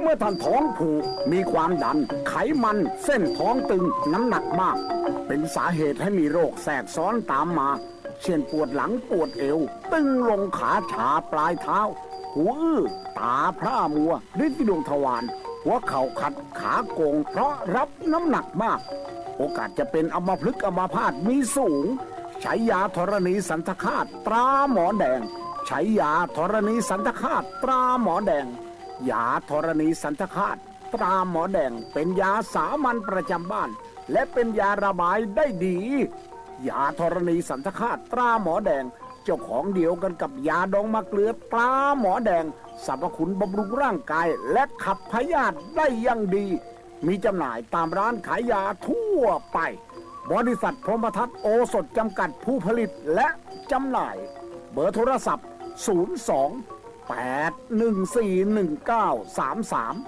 เมื่อท่านท้องผูกมีความดัน ไขมันเส้นท้องตึงน้ำหนักมาก เป็นสาเหตุให้มีโรคแทรกซ้อนตามมา เช่นปวดหลังปวดเอว ตึงลงขาชาปลายเท้า หูอื้อตาพร่ามัวฤทธิดวงทวารหัวเข่าขัดขาโกง เพราะรับน้ำหนักมาก โอกาสจะเป็นอัมพฤกอัมพาตมีสูง ใช้ยาธรณีสันทคาตตราหมอแดง ใช้ยาธรณีสันทคาตตราหมอแดง ยาธรณีสันทคาตตราหมอแดง เป็นยาสามัญประจำบ้าน และเป็นยาระบายได้ดี ยาธรณีสันทคาตตราหมอแดง เจ้าของเดียวกันกับยาดองมะเกลือตราหมอแดงสรรพคุณบำรุงร่างกายและขับพยาธิได้อยังดี มีจำหน่ายตามร้านขายยาทั่วไป บริษัทพรหมทัศน์โอสถจำกัดผู้ผลิตและจำหน่าย เบอร์โทรศัพท์ 02 814